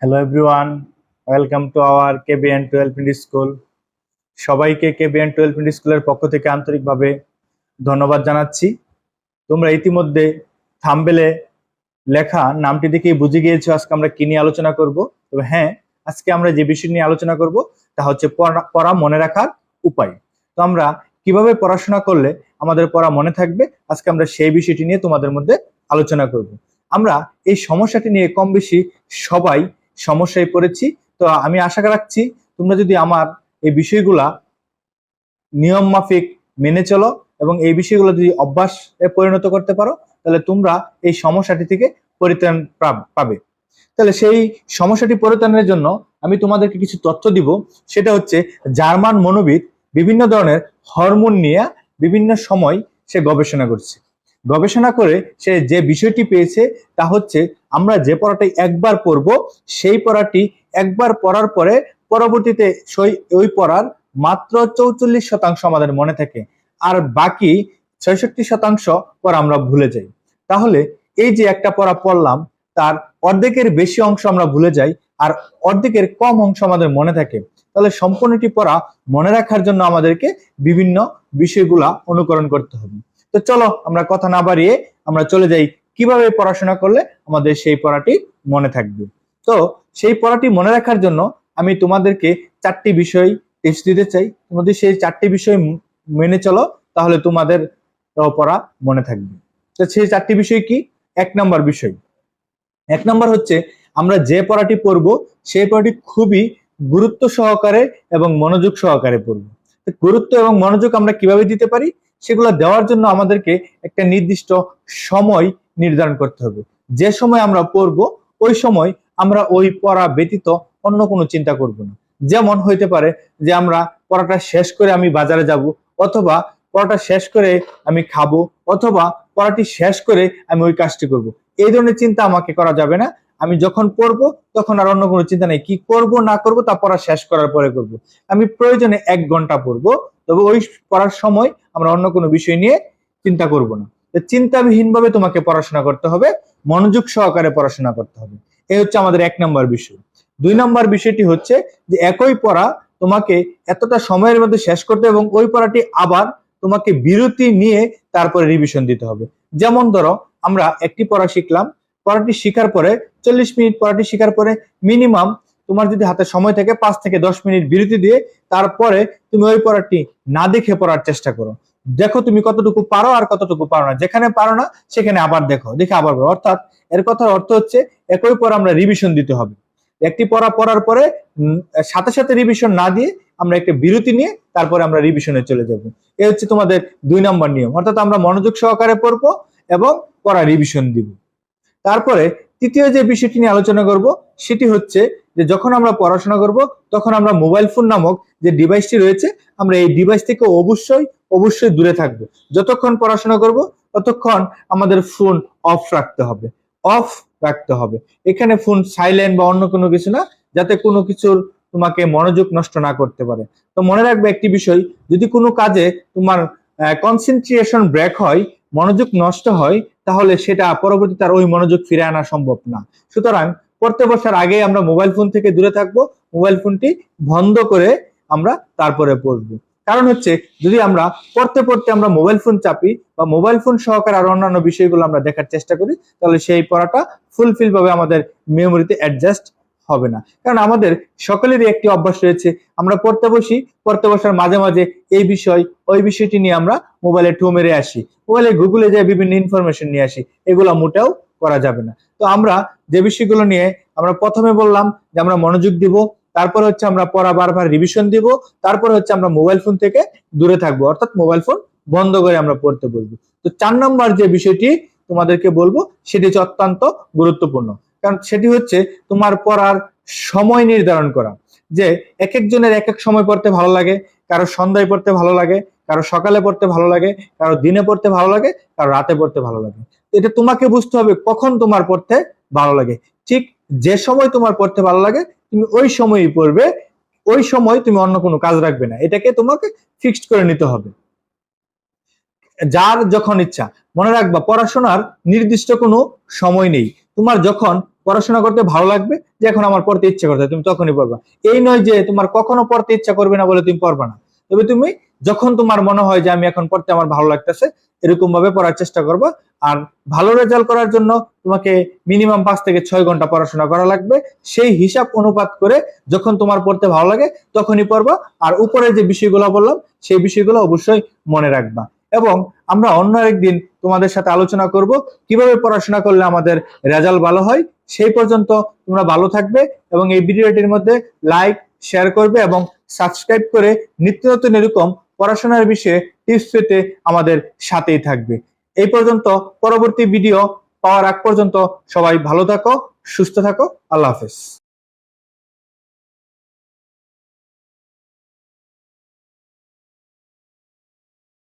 Hello everyone welcome to our KBN twelve mid school সবাইকে KBN twelve mid স্কুলের পক্ষ থেকে আন্তরিকভাবে ধন্যবাদ জানাচ্ছি। তোমরা ইতিমধ্যে থাম্বেলে লেখা নামটি দেখেই বুঝে গিয়েছো আজকে আমরা কি নিয়ে আলোচনা করব। তবে হ্যাঁ আজকে আমরা যে বিষয় নিয়ে আলোচনা করব, তা হচ্ছে পড়া- মনে রাখার উপায়। তো আমরা কীভাবে পড়াশোনা করলে আমাদের পড়া মনে থাকবে, আজকে আমরা সেই বিষয়টি নিয়ে তোমাদের মধ্যে আলোচনা করব। আমরা এই সমস্যাটি নিয়ে কম বেশি সবাই সমস্যায় পড়েছি। তো আমি আশা রাখছি তোমরা যদি আমার এই বিষয়গুলা নিয়ম মাফিক মেনে চলো এবং এই বিষয়গুলো যদি অভ্যাসে পরিণত করতে পারো, তাহলে তোমরা এই সমস্যাটি থেকে পরিত্রাণ পাবে তাহলে সেই সমস্যাটি পরিত্রাণের জন্য আমি তোমাদেরকে কিছু তথ্য দিব। সেটা হচ্ছে জার্মান মনোবিদ বিভিন্ন ধরনের হরমোন নিয়ে বিভিন্ন সময় সে গবেষণা করছে। গবেষণা করে সে যে বিষয়টি পেয়েছে, তা হচ্ছে আমরা যে পড়াটি একবার পড়ব, সেই পড়াটি একবার পড়ার পরে পরবর্তীতে সেই, ওই পড়ার মাত্র চৌচল্লিশ শতাংশ আমাদের মনে থাকে। আর বাকি ছয়ষট্টি শতাংশ পড়া আমরা ভুলে যাই। তাহলে এই যে একটা পড়া পড়লাম, তার অর্ধেকের বেশি অংশ আমরা ভুলে যাই, আর অর্ধেকের কম অংশ আমাদের মনে থাকে। তাহলে সম্পূর্ণটি পড়া মনে রাখার জন্য আমাদেরকে বিভিন্ন বিষয়গুলা অনুকরণ করতে হবে। তো চলো আমরা কথা না বাড়িয়ে আমরা চলে যাই। কীভাবে পড়াশোনা করলে আমাদের সেই পড়াটি মনে থাকবে? তো সেই পড়াটি মনে রাখার জন্য আমি তোমাদেরকে চারটি বিষয় টেস্ট দিতে চাই। তোমাদের সেই চারটি বিষয় মেনে চলো, তাহলে তোমাদের পড়া মনে থাকবে। তো সেই চারটি বিষয় কি? এক নম্বর বিষয়। এক নম্বর হচ্ছে, আমরা যে পড়াটি পড়ব, সেই পড়াটি খুবই গুরুত্ব সহকারে এবং মনোযোগ সহকারে পড়ব। গুরুত্ব এবং মনোযোগ আমরা কীভাবে দিতে পারি? সেগুলো দেওয়ার জন্য আমাদেরকে একটা নির্দিষ্ট সময় নির্ধারণ করতে হবে। যে সময় আমরা পড়ব, ওই সময় আমরা ওই পড়া ব্যতীত অন্য কোনো চিন্তা করব না। যেমন হইতে পারে যে আমরা পড়াটা শেষ করে আমি বাজারে যাব, অথবা পড়াটা শেষ করে আমি খাব, অথবা পড়াটি শেষ করে আমি ওই কাজটি করব। এই ধরনের চিন্তা আমাকে করা যাবে না। আমি যখন পড়ব, তখন আর অন্য কোনো চিন্তা নেই। কি করব, না করব, তা পড়া শেষ করার পরে করব। আমি প্রয়োজনে এক ঘণ্টা পড়ব। তবে ওই পড়ার সময় আমরা অন্য কোনো বিষয় নিয়ে চিন্তা করব না। তো চিন্তাবিহীন ভাবে তোমাকে পড়াশোনা করতে হবে, মনোযোগ সহকারে পড়াশোনা করতে হবে। এই হচ্ছে আমাদের এক নম্বর বিষয়। দুই নম্বর বিষয়টি হচ্ছে যে একই পড়া তোমাকে এতটা সময়ের মধ্যে শেষ করতে এবং ওই পড়াটি আবার তোমাকে বিরতি নিয়ে তারপরে রিভিশন দিতে হবে। যেমন ধরো, আমরা একটি পড়া শিখলাম, পড়াটি শেখার পরে চল্লিশ মিনিট পড়াটি শেখার পরে মিনিমাম তোমার যদি হাতে সময় থাকে পাঁচ থেকে দশ মিনিট বিরতি দিয়ে তারপরে তুমি ওই পড়াটি না দেখে পড়ার চেষ্টা করো। দেখো তুমি কতটুকু পারো আর কতটুকু পারো না। যেখানে পারো না, সেখানে আবার দেখো, দেখে আবার। অর্থাৎ এর কথার অর্থ হচ্ছে একই পর আমরা রিভিশন দিতে হবে। একটি পড়া পড়ার পরে সাথে সাথে রিভিশন না দিয়ে আমরা একটা বিরতি নিয়ে তারপরে আমরা রিভিশনে চলে যাব। এ হচ্ছে তোমাদের দুই নম্বর নিয়ম। অর্থাৎ আমরা মনোযোগ সহকারে পড়ব এবং পড়া রিভিশন দিব। তারপরে তৃতীয় যে বিষয়টি নিয়ে আলোচনা করব, সেটি হচ্ছে যে যখন আমরা পড়াশোনা করব, তখন আমরা মোবাইল ফোন নামক যে ডিভাইসটি রয়েছে, আমরা এই ডিভাইস থেকে অবশ্যই অবশ্যই দূরে থাকব। যতক্ষণ পড়াশোনা করব, ততক্ষণ আমাদের ফোন অফ রাখতে হবে। অফ রাখতে হবে। এখানে ফোন সাইলেন্ট বা অন্য কোনো কিছু না, যাতে কোনো কিছুর তোমাকে মনোযোগ নষ্ট না করতে পারে। তো মনে রাখবে একটি বিষয়, যদি কোনো কাজে তোমার কনসেন্ট্রেশন ব্রেক হয়, মনোযোগ নষ্ট হয় তাহলে সেটা পরবর্তী তার ওই মনোযোগ ফিরে আনা সম্ভব না। সুতরাং পড়তে বসার আগে আমরা মোবাইল ফোন থেকে দূরে থাকব মোবাইল ফোনটি বন্ধ করে আমরা তারপরে পড়ব। কারণ হচ্ছে, যদি আমরা পড়তে পড়তে আমরা মোবাইল ফোন চাপি বা মোবাইল ফোন সহকারে আর অন্যান্য বিষয়গুলো আমরা দেখার চেষ্টা করি, তাহলে সেই পড়াটা ফুলফিল ভাবে আমাদের মেমোরিতে অ্যাডজাস্ট হবে না। কারণ আমাদের সকলেরই একটি অভ্যাস রয়েছে। আমরা পড়তে বসি, পড়তে বসার মাঝে মাঝে এই বিষয়, ওই বিষয়টি নিয়ে আমরা মোবাইলে টু মেরে আসি। মোবাইলে গুগলে যে বিভিন্ন ইনফরমেশন নিয়ে আসি। এগুলো মোটেও করা যাবে না। তো আমরা যে বিষয়গুলো নিয়ে আমরা প্রথমে বললাম যে আমরা মনোযোগ দিব, তারপরে হচ্ছে আমরা পড়া বারবার রিভিশন দিব, তারপরে হচ্ছে আমরা মোবাইল ফোন থেকে দূরে থাকব। অর্থাৎ মোবাইল ফোন বন্ধ করে আমরা পড়তে বলব তো চার নম্বর যে বিষয়টি তোমাদেরকে বলব, সেটি হচ্ছে অত্যন্ত গুরুত্বপূর্ণ। কারণ সেটি হচ্ছে তোমার পড়ার সময় নির্ধারণ করা। যে এক একজনের এক এক সময় পড়তে ভালো লাগে, কারও সন্ধ্যায় পড়তে ভালো লাগে, কারও সকালে পড়তে ভালো লাগে, কারও দিনে পড়তে ভালো লাগে, কারও রাতে পড়তে ভালো লাগে। এটা তোমাকে বুঝতে হবে কখন তোমার পড়তে ভালো লাগে। ঠিক যে সময় তোমার পড়তে ভালো লাগে, তুমি ওই সময়ই পড়বে, ওই সময় তুমি অন্য কোনো কাজ রাখবে না। এটাকে তোমাকে ফিক্সড করে নিতে হবে। যার যখন ইচ্ছা। মনে রাখবা, পড়াশোনার নির্দিষ্ট কোনো সময় নেই। তোমার যখন পড়াশোনা করতে ভালো লাগবে যে এখন আমার পড়তে ইচ্ছা করতে তুমি তখনই পড়বা। এই নয় যে তোমার কখনো পড়তে ইচ্ছা করবে না বলে তুমি পড়বা না। তবে তুমি যখন তোমার মনে হয় যে আমি এখন পড়তে আমার ভালো লাগতেছে এরকম ভাবে পড়ার চেষ্টা করবা। আর ভালো রেজাল্ট করার জন্য তোমাকে মিনিমাম পাঁচ থেকে ছয় ঘণ্টা পড়াশোনা করা লাগবে। সেই হিসাব অনুপাত করে যখন তোমার পড়তে ভালো লাগে তখনই পড়বা। আর উপরে যে বিষয়গুলো বললাম, সেই বিষয়গুলো অবশ্যই মনে রাখবা। এবং আমরা অন্য একদিন তোমাদের সাথে আলোচনা করব, কীভাবে পড়াশোনা করলে আমাদের রেজাল্ট ভালো হয় সেই পর্যন্ত তোমরা ভালো থাকবে এবং এই ভিডিওটির মধ্যে লাইক শেয়ার করবে এবং সাবস্ক্রাইব করে নিত্য নতুন এরকম পড়াশোনার বিষয়ে টিপস পেতে আমাদের সাথেই থাকবে। এই পর্যন্ত পরবর্তী ভিডিও পাওয়ার আগ পর্যন্ত সবাই ভালো থাকো, সুস্থ থাকো, আল্লাহ হাফেজ।